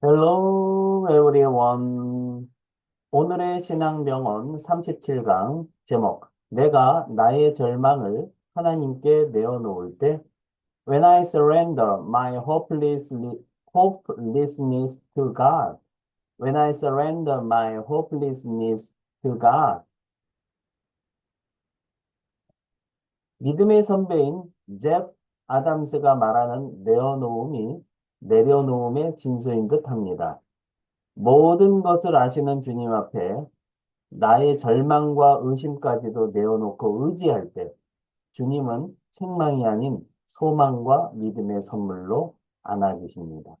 Hello everyone. 오늘의 신앙병원 37강 제목 내가 나의 절망을 하나님께 내어놓을 때 When I surrender my hopelessness to God. When I surrender my hopelessness to God. 믿음의 선배인 제프 아담스가 말하는 내어놓음이 내려놓음의 진수인 듯 합니다. 모든 것을 아시는 주님 앞에 나의 절망과 의심까지도 내어놓고 의지할 때 주님은 책망이 아닌 소망과 믿음의 선물로 안아주십니다.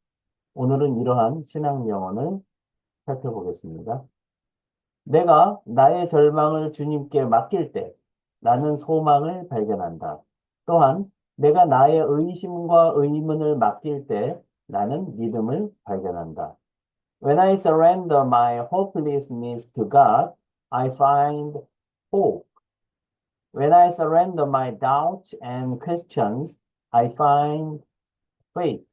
오늘은 이러한 신앙 영혼을 살펴보겠습니다. 내가 나의 절망을 주님께 맡길 때 나는 소망을 발견한다. 또한 내가 나의 의심과 의문을 맡길 때 나는 믿음을 발견한다. When I surrender my hopelessness to God, I find hope. When I surrender my doubts and questions, I find faith.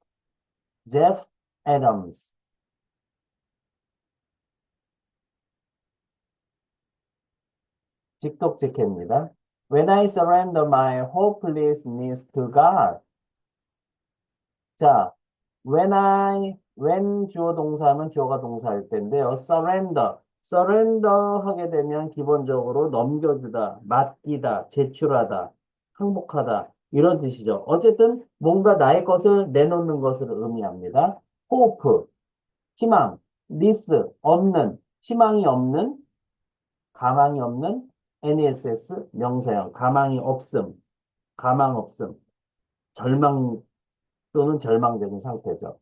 Jeff Adams. 직독직해입니다. When I surrender my hopelessness to God. 자, when I, when 주어 동사하면 주어가 동사일 텐데요. surrender. surrender 하게 되면 기본적으로 넘겨주다, 맡기다, 제출하다, 항복하다. 이런 뜻이죠. 어쨌든 뭔가 나의 것을 내놓는 것을 의미합니다. hope, 희망, this, 없는, 희망이 없는, 가망이 없는, NESS, 명사형, 가망이 없음, 가망 없음, 절망 또는 절망적인 상태죠.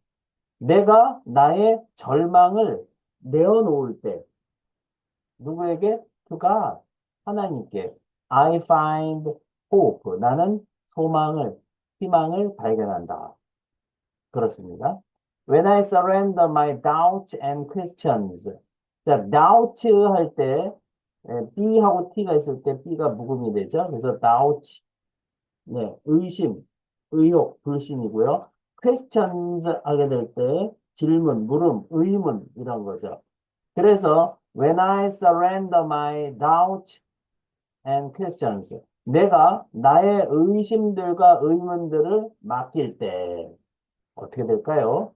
내가 나의 절망을 내어놓을 때, 누구에게? God, 하나님께. I find hope. 나는 소망을, 희망을 발견한다. 그렇습니다. When I surrender my doubts and questions. 자, doubt 할 때, 예, B하고 T가 있을 때 B가 묵음이 되죠. 그래서 doubt, 네, 의심, 의혹, 불신이고요. questions 하게 될 때 질문, 물음, 의문 이런 거죠. 그래서 when I surrender my doubts and questions 내가 나의 의심들과 의문들을 맡길 때 어떻게 될까요?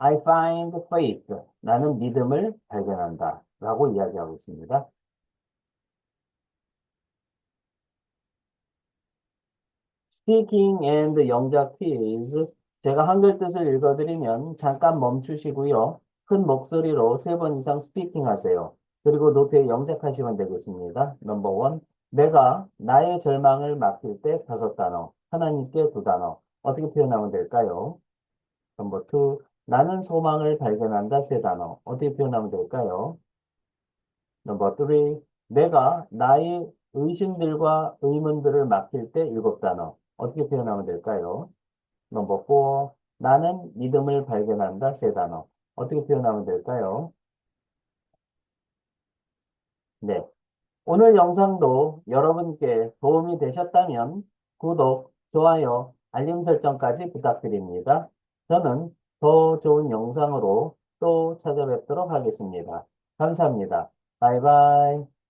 I find faith. 나는 믿음을 발견한다. 라고 이야기하고 있습니다. Speaking and 영작 quiz. 제가 한글 뜻을 읽어드리면 잠깐 멈추시고요. 큰 목소리로 세 번 이상 스피킹 하세요. 그리고 노트에 영작하시면 되겠습니다. 넘버 원. 내가 나의 절망을 맡길 때 다섯 단어. 하나님께 두 단어. 어떻게 표현하면 될까요? 넘버 투. 나는 소망을 발견한다 세 단어. 어떻게 표현하면 될까요? 넘버 3. 내가 나의 의심들과 의문들을 맡길 때 일곱 단어. 어떻게 표현하면 될까요? 넘버 4. 나는 믿음을 발견한다 세 단어. 어떻게 표현하면 될까요? 네. 오늘 영상도 여러분께 도움이 되셨다면 구독, 좋아요, 알림 설정까지 부탁드립니다. 저는 더 좋은 영상으로 또 찾아뵙도록 하겠습니다. 감사합니다. 바이바이.